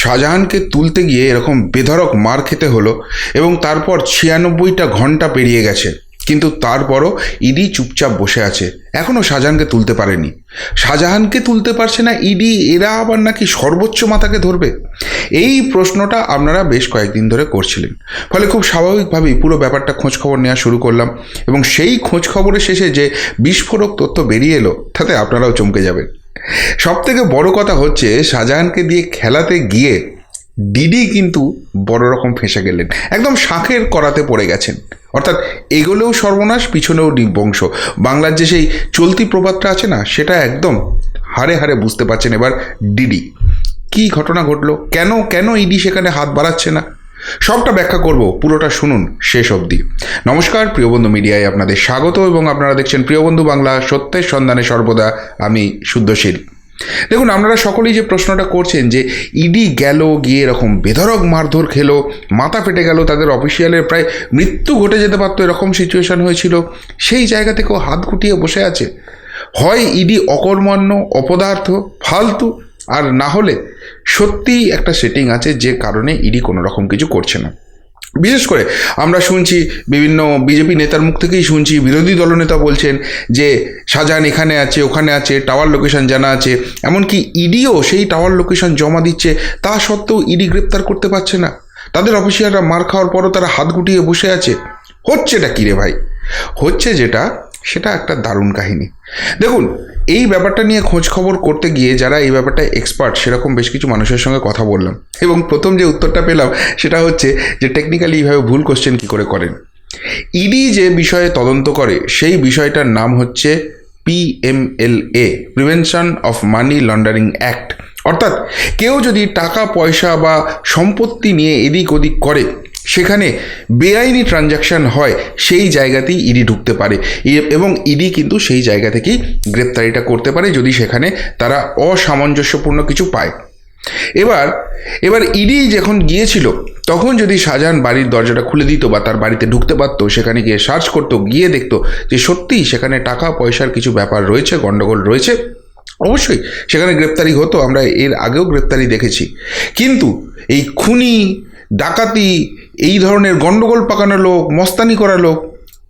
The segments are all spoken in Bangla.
শাহজাহানকে তুলতে গিয়ে এরকম বেধড়ক মার খেতে হলো এবং তারপর ছিয়ানব্বইটা ঘণ্টা পেরিয়ে গেছে। কিন্তু তারপরও ইডি চুপচাপ বসে আছে। এখনও শাহজাহানকে তুলতে পারেনি। শাহজাহানকে তুলতে পারছে না ইডি, এরা আবার নাকি সর্বোচ্চ মাতাকে ধরবে? এই প্রশ্নটা আপনারা বেশ কয়েকদিন ধরে করছিলেন। ফলে খুব স্বাভাবিকভাবেই পুরো ব্যাপারটা খোঁজখবর নেওয়া শুরু করলাম এবং সেই খোঁজখবরের শেষে যে বিস্ফোরক তথ্য বেরিয়ে এলো, তাতে আপনারাও চমকে যাবেন। সব থেকে বড় কথা হচ্ছে শাহজাহানকে দিয়ে খেলাতে গিয়ে ডিডি কিন্তু বড় রকম ফেঁসে গেলেন। একদম শাঁখের করাতে পড়ে গেছেন। অর্থাৎ এগোলেও সর্বনাশ, পিছনেও নির্বংশ বাংলার যে সেই চলতি প্রবাদটা আছে না, সেটা একদম হারে হারে বুঝতে পারছেন এবার ডিডি। কি ঘটনা ঘটলো? কেন কেন ইডি সেখানে হাত বাড়াচ্ছে না? সবটা ব্যাখ্যা করব, পুরোটা শুনুন শেষ অবধি। নমস্কার, প্রিয়বন্ধু মিডিয়ায় আপনাদের স্বাগত এবং আপনারা দেখছেন প্রিয়বন্ধু বাংলা, সত্যের সন্ধানে সর্বদা আমি শুদ্ধশীল। দেখুন, আপনারা সকলেই যে প্রশ্নটা করছেন যে ইডি গেল, গিয়ে এরকম বেধরক মারধর খেলো, মাথা ফেটে গেল, তাদের অফিসিয়ালের প্রায় মৃত্যু ঘটে যেতে পারতো, এরকম সিচুয়েশন হয়েছিল, সেই জায়গা থেকেও হাত গুটিয়ে বসে আছে। হয় ইডি অকর্মণ্য, অপদার্থ, ফালতু আর না হলে সত্যিই একটা সেটিং আছে যে কারণে ইডি কোনো রকম কিছু করছে না। বিশেষ করে আমরা শুনছি বিভিন্ন বিজেপি নেতার মুখ থেকেই শুনছি, বিরোধী দলনেতা বলছেন যে শাহজাহান এখানে আছে, ওখানে আছে টাওয়ার লোকেশন জানা আছে, এমনকি ইডিও সেই টাওয়ার লোকেশন জমা দিচ্ছে, তা সত্ত্বেও ইডি গ্রেপ্তার করতে পারছে না। তাদের অফিসিয়ালরা মার খাওয়ার পরও তারা হাত গুটিয়ে বসে আছে। হচ্ছেটা কী রে ভাই? হচ্ছে যেটা সেটা একটা দারুণ কাহিনী। দেখুন, এই ব্যাপারটা নিয়ে খোঁজ খবর করতে গিয়ে যারা এই ব্যাপারটা এক্সপার্ট সেরকম বেশ কিছু মানুষের সঙ্গে কথা বললাম। এবং প্রথম যে উত্তরটা পেলাম, সেটা হচ্ছে যে টেকনিক্যালি এইভাবে ভুল কোশ্চেন কী করে করেন? ইডি যে বিষয়ে তদন্ত করে, সেই বিষয়টার নাম হচ্ছে PMLA prevention of money laundering act অর্থাৎ কেউ যদি টাকা, পয়সা বা সম্পত্তি নিয়ে এদিক ওদিক করে সেখানে বেআইনি ট্রানজাকশন হয়, সেই জায়গাতেই ইডি ঢুকতে পারে। এবং ইডি কিন্তু সেই জায়গা থেকেই গ্রেপ্তারিটা করতে পারে, যদি সেখানে তারা অসামঞ্জস্যপূর্ণ কিছু পায়। এবার এবার ইডি যখন গিয়েছিল, তখন যদি শাহজাহান বাড়ির দরজাটা খুলে দিত বা তার বাড়িতে ঢুকতে পারতো, সেখানে গিয়ে সার্চ করতো, গিয়ে দেখতো যে সত্যিই সেখানে টাকা, পয়সার কিছু ব্যাপার রয়েছে গণ্ডগোল রয়েছে, অবশ্যই সেখানে গ্রেপ্তারি হতো, আমরা এর আগেও গ্রেপ্তারি দেখেছি। কিন্তু এই খুনি ডাকাতি, এই ধরনের গণ্ডগোল পাকানো লোক, মস্তানি করা লোক,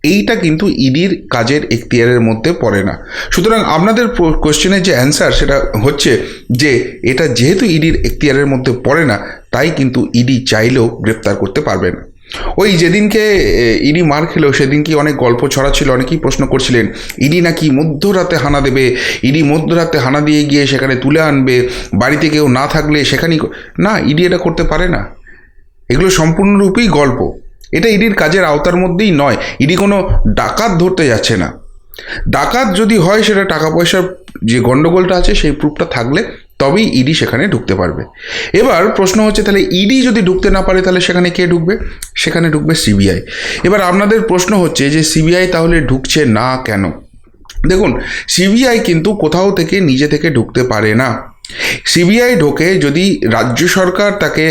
এইটা কিন্তু ইডির কাজের এখতিয়ারের মধ্যে পড়ে না। সুতরাং আপনাদের কোশ্চেনের যে অ্যান্সার সেটা হচ্ছে যে, এটা যেহেতু ইডির এখতিয়ারের মধ্যে পড়ে না, তাই কিন্তু ইডি চাইলেও গ্রেপ্তার করতে পারবে না। ওই যেদিনকে ইডি মার খেলো, সেদিন কি অনেক গল্প ছড়া ছিল অনেকেই প্রশ্ন করছিলেন, ইডি নাকি মধ্যরাতে হানা দেবে? ইডি মধ্যরাতে হানা দিয়ে গিয়ে সেখানে তুলে আনবে? বাড়িতে কেউ না থাকলে সেখানেই না, ইডি এটা করতে পারে না। এগুলো সম্পূর্ণরূপেই গল্প। এটা ইডির কাজের আওতার মধ্যেই নয়। ইডি কোনো ডাকাত ধরতে যাচ্ছে না। ডাকাত যদি হয়, সেটা টাকা পয়সার যে গণ্ডগোলটা আছে, সেই প্রুফটা থাকলে তবেই ইডি সেখানে ঢুকতে পারবে। এবার প্রশ্ন হচ্ছে, তাহলে ইডি যদি ঢুকতে না পারে, তাহলে সেখানে কে ঢুকবে? সেখানে ঢুকবে সিবিআই। এবার আপনাদের প্রশ্ন হচ্ছে যে, সিবিআই তাহলে ঢুকছে না কেন? দেখুন, সিবিআই কিন্তু কোথাও থেকে, নিজে থেকে ঢুকতে পারে না। সিবিআই ঢোকে যদি রাজ্য সরকার তাকে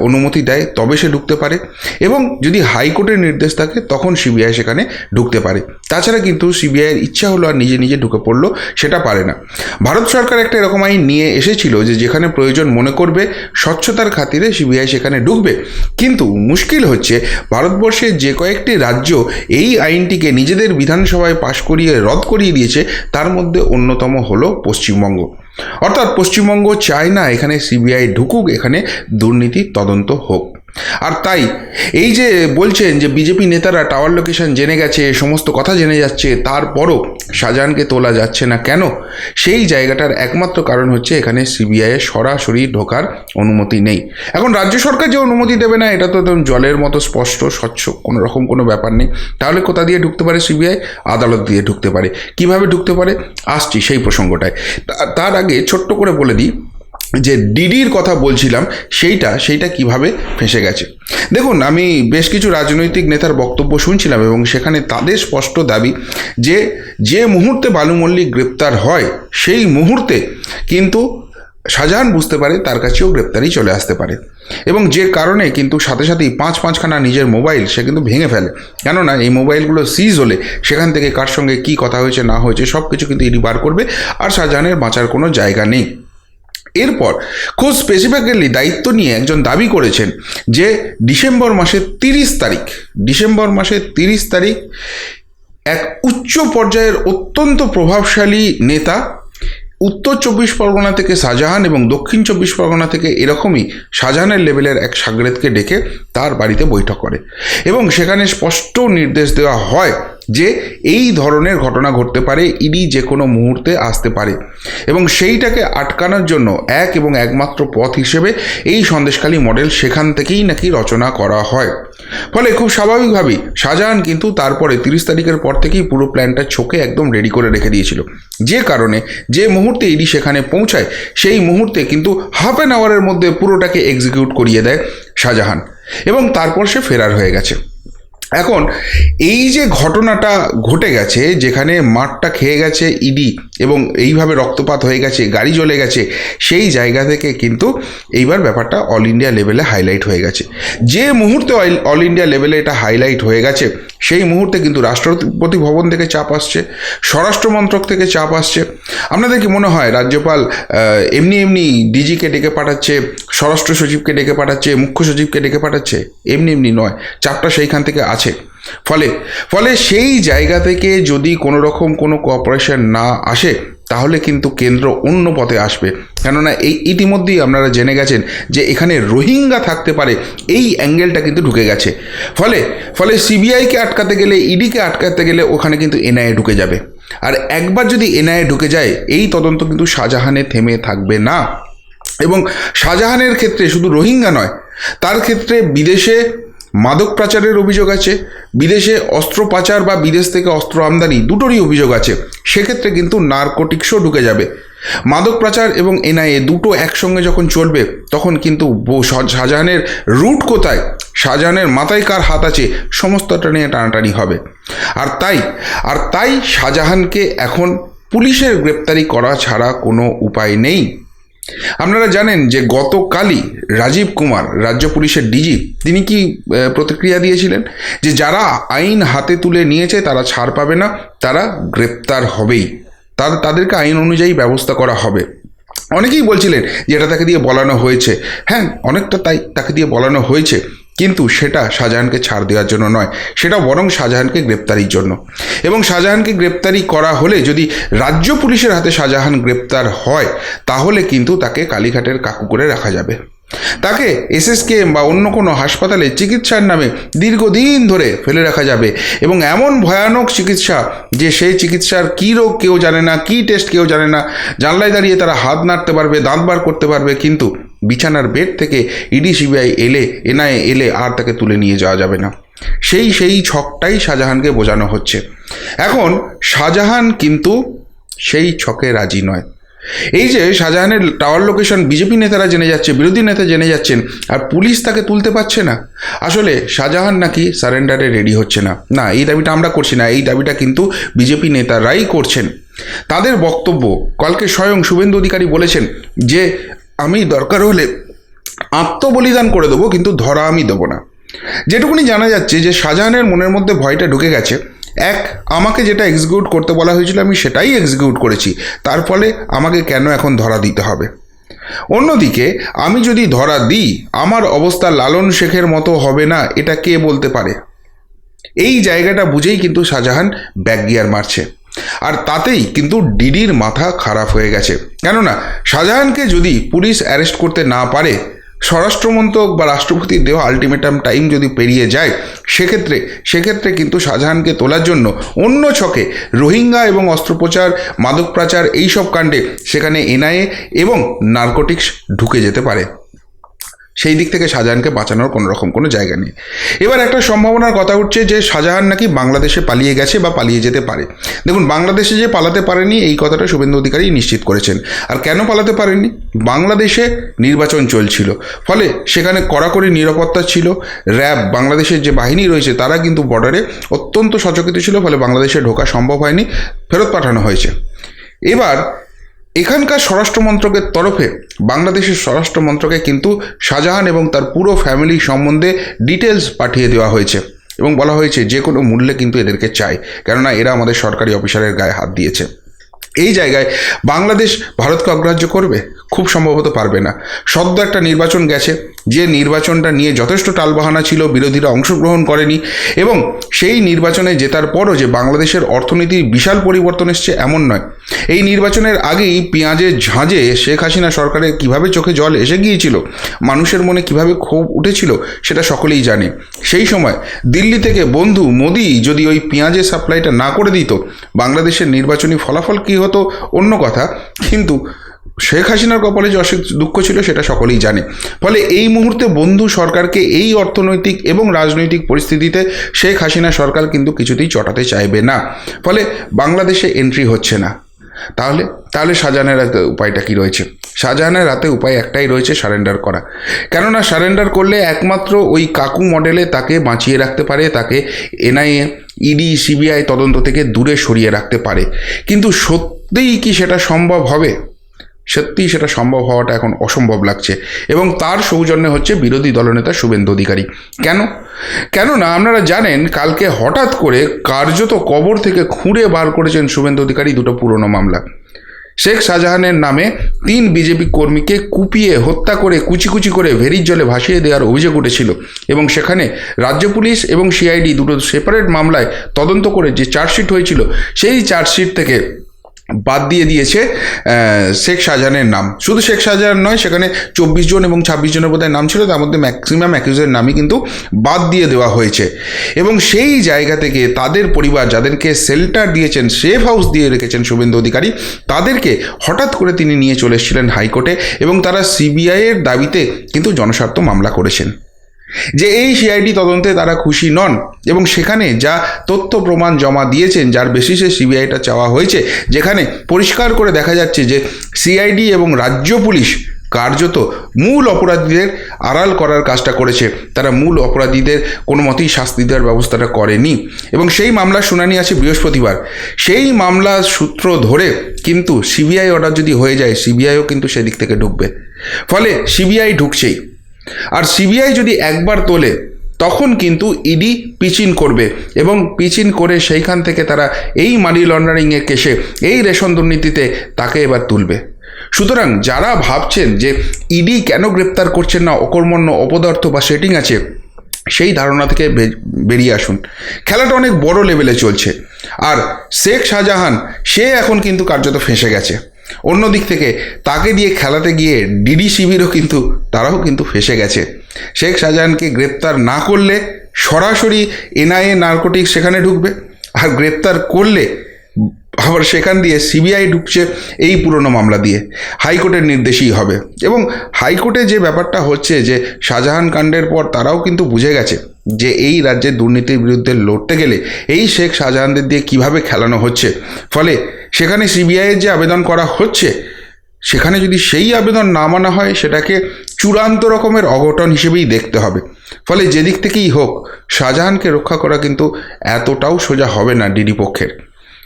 অনুমতি দেয়, তবে সে ঢুকতে পারে। এবং যদি হাইকোর্টের নির্দেশ থাকে, তখন সিবিআই সেখানে ঢুকতে পারে। তাছাড়া কিন্তু সিবিআইয়ের ইচ্ছা হলো আর নিজে নিজে ঢুকে পড়ল, সেটা পারে না। ভারত সরকার একটা এরকম আইন নিয়ে এসেছিল যে যেখানে প্রয়োজন মনে করবে, স্বচ্ছতার খাতিরে সিবিআই সেখানে ঢুকবে। কিন্তু মুশকিল হচ্ছে, ভারতবর্ষের যে কয়েকটি রাজ্য এই আইনটিকে নিজেদের বিধানসভায় পাশ করিয়ে রদ করিয়ে দিয়েছে, তার মধ্যে অন্যতম হলো পশ্চিমবঙ্গ। অর্থাৎ পশ্চিমবঙ্গ চায় না এখানে সিবিআই ঢুকুক এখানে দুর্নীতি তদন্ত হোক। আর তাই, এই যে বলছেন যে বিজেপি নেতারা টাওয়ার লোকেশন জেনে গেছে, সমস্ত কথা জেনে যাচ্ছে, তারপরও শাহজাহানকে তোলা যাচ্ছে না কেন? সেই জায়গাটার একমাত্র কারণ হচ্ছে এখানে সিবিআইয়ের সরাসরি ঢোকার অনুমতি নেই। এখন রাজ্য সরকার যে অনুমতি দেবে না, এটা তো একদম জলের মতো স্পষ্ট, স্বচ্ছ, কোনো রকম কোনো ব্যাপার নেই। তাহলে কোথা দিয়ে ঢুকতে পারে সিবিআই আদালত দিয়ে ঢুকতে পারে। কীভাবে ঢুকতে পারে? আসছি সেই প্রসঙ্গটায়। তার আগে ছোট্ট করে বলে দিই যে ডিডির কথা বলছিলাম, সেইটা সেইটা কীভাবে ফেঁসে গেছে। দেখুন, আমি বেশ কিছু রাজনৈতিক নেতার বক্তব্য শুনছিলাম এবং সেখানে তাদের স্পষ্ট দাবি যে যে মুহূর্তে বালু মল্লিক গ্রেপ্তার হয়, সেই মুহূর্তে কিন্তু শাহজাহান বুঝতে পারে তার কাছেও গ্রেপ্তারি চলে আসতে পারে। এবং যে কারণে কিন্তু সাথে সাথেই পাঁচ পাঁচখানা নিজের মোবাইল সে কিন্তু ভেঙে ফেলে। কেননা, এই মোবাইলগুলো সিজ হলে সেখান থেকে কার সঙ্গে কী কথা হয়েছে, না হয়েছে সব কিছু কিন্তু ইডি বার করবে, আর শাহজাহানের বাঁচার কোনো জায়গা নেই। এরপর খুব স্পেসিফিক্যালি দায়িত্ব নিয়ে একজন দাবি করেছেন যে ডিসেম্বর মাসের তিরিশ তারিখ, ডিসেম্বর মাসের তিরিশ তারিখ এক উচ্চ পর্যায়ের অত্যন্ত প্রভাবশালী নেতা উত্তর চব্বিশ পরগনা থেকে শাহজাহান এবং দক্ষিণ চব্বিশ পরগনা থেকে এরকমই শাহজাহানের লেভেলের এক সাগরেদকে ডেকে তার বাড়িতে বৈঠক করে এবং সেখানে স্পষ্ট নির্দেশ দেওয়া হয় যে এই ধরনের ঘটনা ঘটতে পারে, ইডি যে কোনো মুহূর্তে আসতে পারে। এবং সেইটাকে আটকানোর জন্য এক এবং একমাত্র পথ হিসেবে এই সন্দেশখালী মডেল সেখান থেকেই নাকি রচনা করা হয়। ফলে খুব স্বাভাবিকভাবেই শাহজাহান কিন্তু তারপরে তিরিশ তারিখের পর থেকেই পুরো প্ল্যানটা ছোকে একদম রেডি করে রেখে দিয়েছিল। যে কারণে যে মুহূর্তে ইডি সেখানে পৌঁছায়, সেই মুহূর্তে কিন্তু হাফ অ্যান আওয়ারের মধ্যে পুরোটাকে এক্সিকিউট করিয়ে দেয় শাহজাহান। এবং তারপর সে ফেরার হয়ে গেছে। এখন, এই যে ঘটনাটা ঘটে গেছে, যেখানে মাঠটা খেয়ে গেছে ইডি এবং এইভাবে রক্তপাত হয়ে গেছে, গাড়ি জ্বলে গেছে, সেই জায়গা থেকে কিন্তু এইবার ব্যাপারটা অল ইন্ডিয়া লেভেলে হাইলাইট হয়ে গেছে। যে মুহূর্তে অল ইন্ডিয়া লেভেলে এটা হাইলাইট হয়ে গেছে, সেই মুহূর্তে কিন্তু রাষ্ট্রপতি ভবন থেকে চাপ আসছে, স্বরাষ্ট্র মন্ত্রক থেকে চাপ আসছে। আপনাদের কি মনে হয়, রাজ্যপাল এমনি এমনি ডিজিকে ডেকে পাঠাচ্ছে, স্বরাষ্ট্র সচিবকে ডেকে পাঠাচ্ছে, মুখ্য সচিবকে ডেকে পাঠাচ্ছে? এমনি এমনি নয়, চাপটা সেইখান থেকে আছে। ফলে ফলে সেই জায়গা থেকে যদি কোনো রকম কোনো কোঅপারেশন না আসে, তাহলে কিন্তু কেন্দ্র অন্য পথে আসবে। কেননা এই ইতিমধ্যেই আপনারা জেনে গেছেন যে এখানে রোহিঙ্গা থাকতে পারে, এই অ্যাঙ্গেলটা কিন্তু ঢুকে গেছে। ফলে ফলে সিবিআইকে আটকাতে গেলে ইডিকে আটকাতে গেলে ওখানে কিন্তু এনআইএ ঢুকে যাবে। আর একবার যদি এনআইএ ঢুকে যায়, এই তদন্ত কিন্তু শাহজাহানে থেমে থাকবে না। এবং শাহজাহানের ক্ষেত্রে শুধু রোহিঙ্গা নয়, তার ক্ষেত্রে বিদেশে মাদক পাচারের অভিযোগ আছে, বিদেশে অস্ত্র পাচার বা বিদেশ থেকে অস্ত্র আমদানি দুটোরই অভিযোগ আছে, সেক্ষেত্রে কিন্তু নার্কোটিক্সও ঢুকে যাবে। মাদক পাচার এবং এনআইএ দুটো একসঙ্গে যখন চলবে, তখন কিন্তু শাহজাহানের রুট কোথায়? শাহজাহানের মাথায় কার হাত আছে? সমস্তটা নিয়ে টানাটানি হবে। আর তাই আর তাই শাহজাহানকে এখন পুলিশের গ্রেপ্তারি করা ছাড়া কোনো উপায় নেই। আপনারা জানেন যে গতকালই রাজীব কুমার, রাজ্য পুলিশের ডিজি, তিনি কি প্রতিক্রিয়া দিয়েছিলেন? যে যারা আইন হাতে তুলে নিয়েছে, তারা ছাড় পাবে না, তারা গ্রেপ্তার হবেই। তার, তাদেরকে আইন অনুযায়ী ব্যবস্থা করা হবে। অনেকেই বলছিলেন যে এটা তাকে দিয়ে বলানো হয়েছে। হ্যাঁ অনেকটা তাই, তাকে দিয়ে বলানো হয়েছে। কিন্তু সেটা শাহজাহানকে ছাড় দেওয়ার জন্য নয়, সেটা বরং শাহজাহানকে গ্রেপ্তারির জন্য। এবং শাহজাহানকে গ্রেপ্তারি করা হলে যদি রাজ্য পুলিশের হাতে শাহজাহান গ্রেপ্তার হয়, তাহলে কিন্তু তাকে কালীঘাটের কাকু করে রাখা যাবে। তাকে এসএসকেএম বা অন্য কোনো হাসপাতালে চিকিৎসার নামে দীর্ঘদিন ধরে ফেলে রাখা যাবে। এবং এমন ভয়ানক চিকিৎসা যে সেই চিকিৎসার কী রোগ কেউ জানে না, কী টেস্ট কেউ জানে না, জানলায় দাঁড়িয়ে তারা হাত নাড়তে পারবে, দাঁত বার করতে পারবে, কিন্তু বিছানার বেড থেকে ইডি সিবিআই এলে, এনআইএ এলে আর তাকে তুলে নিয়ে যাওয়া যাবে না। সেই সেই ছকটাই শাহজাহানকে বোঝানো হচ্ছে। এখন শাহজাহান কিন্তু সেই ছকে রাজি নয়। এই যে শাহজাহানের টাওয়ার লোকেশন বিজেপি নেতারা জেনে যাচ্ছে, বিরোধী নেতা জেনে যাচ্ছেন, আর পুলিশ তাকে তুলতে পারছে না। আসলে শাহজাহান নাকি সারেন্ডারে রেডি হচ্ছে না। না, এই দাবিটা আমরা করছি না, এই দাবিটা কিন্তু বিজেপি নেতারাই করছেন। তাদের বক্তব্য, কালকে স্বয়ং শুভেন্দু অধিকারী বলেছেন যে আমি দরকার হলে আত্মবলিদান করে দেবো, কিন্তু ধরা আমি দেবো না। যেটুকুনি জানা যাচ্ছে যে শাহজাহানের মনের মধ্যে ভয়টা ঢুকে গেছে। এক, আমাকে যেটা এক্সিকিউট করতে বলা হয়েছিল, আমি সেটাই এক্সিকিউট করেছি। তার ফলে আমাকে কেন এখন ধরা দিতে হবে? অন্যদিকে, আমি যদি ধরা দিই, আমার অবস্থা লালন শেখের মতো হবে না, এটা কে বলতে পারে? এই জায়গাটা বুঝেই কিন্তু শাহজাহান ব্যাক গিয়ার মারছে। আর তাতেই কিন্তু ডিডির মাথা খারাপ হয়ে গেছে। কেননা শাহজাহানকে যদি পুলিশ অ্যারেস্ট করতে না পারে, স্বরাষ্ট্রমন্ত্রক বা রাষ্ট্রপতির দেওয়া আলটিমেটাম টাইম যদি পেরিয়ে যায়, সেক্ষেত্রে সেক্ষেত্রে কিন্তু শাহজাহানকে তোলার জন্য অন্য ছকে রোহিঙ্গা এবং অস্ত্রোপচার, মাদক পাচার এইসব কাণ্ডে সেখানে এনআইএ এবং নার্কোটিক্স ঢুকে যেতে পারে। সেই দিক থেকে শাহজাহানকে বাঁচানোর কোনো রকম কোনো জায়গা নেই। এবার একটা সম্ভাবনার কথা উঠছে যে শাহজাহান নাকি বাংলাদেশে পালিয়ে গেছে বা পালিয়ে যেতে পারে। দেখুন, বাংলাদেশে যে পালাতে পারেনি এই কথাটা শুভেন্দু অধিকারী নিশ্চিত করেছেন। আর কেন পালাতে পারেনি? বাংলাদেশে নির্বাচন চলছিল। ফলে সেখানে কড়াকড়ি নিরাপত্তা ছিল, র্যাব, বাংলাদেশের যে বাহিনী রয়েছে তারা কিন্তু বর্ডারে অত্যন্ত সচকিত ছিল, ফলে বাংলাদেশে ঢোকা সম্ভব হয়নি, ফেরত পাঠানো হয়েছে। এবার এখানকার স্বরাষ্ট্র মন্ত্রকের তরফে বাংলাদেশের স্বরাষ্ট্র মন্ত্রকে কিন্তু শাহজাহান এবং তার পুরো ফ্যামিলি সম্বন্ধে ডিটেলস পাঠিয়ে দেওয়া হয়েছে এবং বলা হয়েছে যে কোনো মূল্যে কিন্তু এদেরকে চাই। কেননা এরা আমাদের সরকারি অফিসারের গায়ে হাত দিয়েছে। এই জায়গায় বাংলাদেশ ভারতকে অগ্রাহ্য করবে? খুব সম্ভবত পারবে না। সদ্য একটা নির্বাচন গেছে। যে নির্বাচনটা নিয়ে যথেষ্ট টালবাহানা ছিল, বিরোধীরা অংশগ্রহণ করেনি এবং সেই নির্বাচনে জেতার পরও যে বাংলাদেশের অর্থনীতির বিশাল পরিবর্তন এসছে, এমন নয়। এই নির্বাচনের আগেই পেঁয়াজের ঝাঁঝে শেখ হাসিনা সরকারের কীভাবে চোখে জল এসে গিয়েছিল, মানুষের মনে কীভাবে ক্ষোভ উঠেছিল, সেটা সকলেই জানে। সেই সময় দিল্লি থেকে, বন্ধু, মোদি যদি ওই পেঁয়াজের সাপ্লাইটা না করে দিত, বাংলাদেশের নির্বাচনী ফলাফল কী হতো? অন্য কথা। কিন্তু শেখ হাসিনার কপালে যে অসুখ, দুঃখ ছিল সেটা সকলেই জানে। ফলে এই মুহূর্তে বন্ধু সরকারকে এই অর্থনৈতিক এবং রাজনৈতিক পরিস্থিতিতে শেখ হাসিনা সরকার কিন্তু কিছুতেই চটাতে চাইবে না। ফলে বাংলাদেশে এন্ট্রি হচ্ছে না। তাহলে তাহলে শাহজাহানের রাতে উপায়টা কি রয়েছে? শাহজাহানের রাতে উপায় একটাই রয়েছে সারেন্ডার করা। কেননা সারেন্ডার করলে একমাত্র ওই কাকু মডেলে তাকে বাঁচিয়ে রাখতে পারে, তাকে এনআইএ, ইডি, সিবিআই তদন্ত থেকে দূরে সরিয়ে রাখতে পারে। কিন্তু সত্যিই কি সেটা সম্ভব হবে? সত্যিই সেটা সম্ভব হওয়াটা এখন অসম্ভব লাগছে। এবং তার সৌজন্যে হচ্ছে বিরোধী দলনেতা শুভেন্দু অধিকারী। কেন? কেননা আপনারা জানেন, কালকে হঠাৎ করে কার্যত কবর থেকে খুঁড়ে বার করেছেন শুভেন্দু অধিকারী দুটো পুরনো মামলা। শেখ শাহজাহানের নামে তিন বিজেপি কর্মীকে কুপিয়ে হত্যা করে কুচি কুচি করে ভেরির জলে ভাসিয়ে দেওয়ার অভিযোগ উঠেছিল এবং সেখানে রাজ্য পুলিশ এবং সিআইডি দুটো সেপারেট মামলায় তদন্ত করে যে চার্জশিট হয়েছিল, সেই চার্জশিট থেকে বাদ দিয়ে দিয়েছে শেখ শাহজাহানের নাম। শুধু শেখ শাহজাহান নয়, সেখানে চব্বিশ জন এবং ছাব্বিশ জনের বোধহয় নাম ছিল, তার মধ্যে ম্যাক্সিমাম অ্যাকিউজের নামই কিন্তু বাদ দিয়ে দেওয়া হয়েছে। এবং সেই জায়গা থেকে তাদের পরিবার যাদেরকে শেল্টার দিয়েছেন সেফ হাউস দিয়ে রেখেছেন শুভেন্দু অধিকারী, তাদেরকে হঠাৎ করে তিনি নিয়ে চলে এসেছিলেন হাইকোর্টে এবং তারা সিবিআইয়ের দাবিতে কিন্তু জনস্বার্থ মামলা করেছেন। যে এই সিআইডি তদন্তে তারা খুশি নন এবং সেখানে যা তথ্য প্রমাণ জমা দিয়েছেন, যার বেসিসে সিবিআইটা চাওয়া হয়েছে, যেখানে পরিষ্কার করে দেখা যাচ্ছে যে সিআইডি এবং রাজ্য পুলিশ কার্যত মূল অপরাধীদের আড়াল করার কাজটা করেছে। তারা মূল অপরাধীদের কোনো মতেই শাস্তি দেওয়ার ব্যবস্থাটা করেনি এবং সেই মামলার শুনানি আছে বৃহস্পতিবার। সেই মামলার সূত্র ধরে কিন্তু সিবিআই অর্ডার যদি হয়ে যায় সিবিআইও কিন্তু সেদিক থেকে ঢুকবে। ফলে সিবিআই ঢুকছেই। আর সিবিআই যদি একবার তোলে, তখন কিন্তু ইডি পিচিন করবে এবং পিচিন করে সেইখান থেকে তারা এই মানি লন্ডারিংয়ের কেসে এই রেশন দুর্নীতিতে তাকে এবার তুলবে। সুতরাং যারা ভাবছেন যে ইডি কেন গ্রেপ্তার করছেন না, অকর্মণ্য অপদার্থ বা সেটিং আছে, সেই ধারণা থেকে বেরিয়ে আসুন। খেলাটা অনেক বড় লেভেলে চলছে। আর শেখ শাহজাহান, সে এখন কিন্তু কার্যত ফেঁসে গেছে। অন্য দিক থেকে তাকে দিয়ে খেলাতে গিয়ে ডিডি শিবিরও কিন্তু, তারাও কিন্তু ফেসে গেছে। শেখ শাহজাহানকে গ্রেপ্তার না করলে সরাসরি এনআইএ নার্কোটিক সেখানে ঢুকবে, আর গ্রেপ্তার করলে আবার সেখান দিয়ে সিবিআই ঢুকছে এই পুরনো মামলা দিয়ে। হাইকোর্টের নির্দেশই হবে। এবং হাইকোর্টে যে ব্যাপারটা হচ্ছে যে শাহজাহান কাণ্ডের পর তারাও কিন্তু বুঝে গেছে যে এই রাজ্যের দুর্নীতির বিরুদ্ধে লড়তে গেলে এই শেখ শাহজাহানদের দিয়ে কীভাবে খেলানো হচ্ছে। ফলে সেখানে সিবিআইয়ের যে আবেদন করা হচ্ছে, সেখানে যদি সেই আবেদন না মানা হয়, সেটাকে চূড়ান্ত রকমের অঘটন হিসেবেই দেখতে হবে। ফলে যেদিক থেকেই হোক, শাহজাহানকে রক্ষা করা কিন্তু এতটাও সোজা হবে না ডিডি পক্ষের।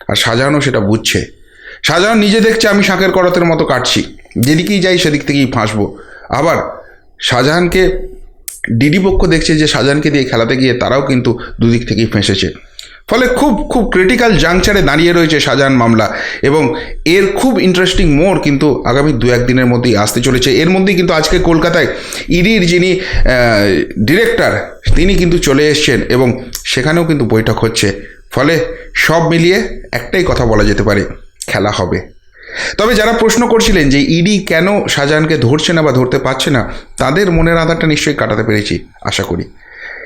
আর শাহজাহানও সেটা বুঝছে। শাহজাহান নিজে দেখছে, আমি শাঁখের করাতের মতো কাটছি। যেদিকেই যাই, সেদিক থেকেই ফাঁসবো। আবার শাহজাহানকে, ডিডি পক্ষ দেখছে যে শাহজাহানকে দিয়ে খেলাতে গিয়ে তারাও কিন্তু দুদিক থেকেই ফেঁসেছে। ফলে খুব খুব ক্রিটিক্যাল জাংচারে দাঁড়িয়ে রয়েছে শাহজাহান মামলা এবং এর খুব ইন্টারেস্টিং মোড় কিন্তু আগামী দু, একদিনের মধ্যেই আসতে চলেছে। এর মধ্যেই কিন্তু আজকে কলকাতায় ইডির যিনি ডিরেক্টর তিনি কিন্তু চলে এসছেন এবং সেখানেও কিন্তু বৈঠক হচ্ছে। ফলে সব মিলিয়ে একটাই কথা বলা যেতে পারে, খেলা হবে। তবে যারা প্রশ্ন করছিলেন যে ইডি কেন শাহজাহানকে ধরছে না বা ধরতে পারছে না, তাদের মনের আধারটা নিশ্চয়ই কাটাতে পেরেছি, আশা করি।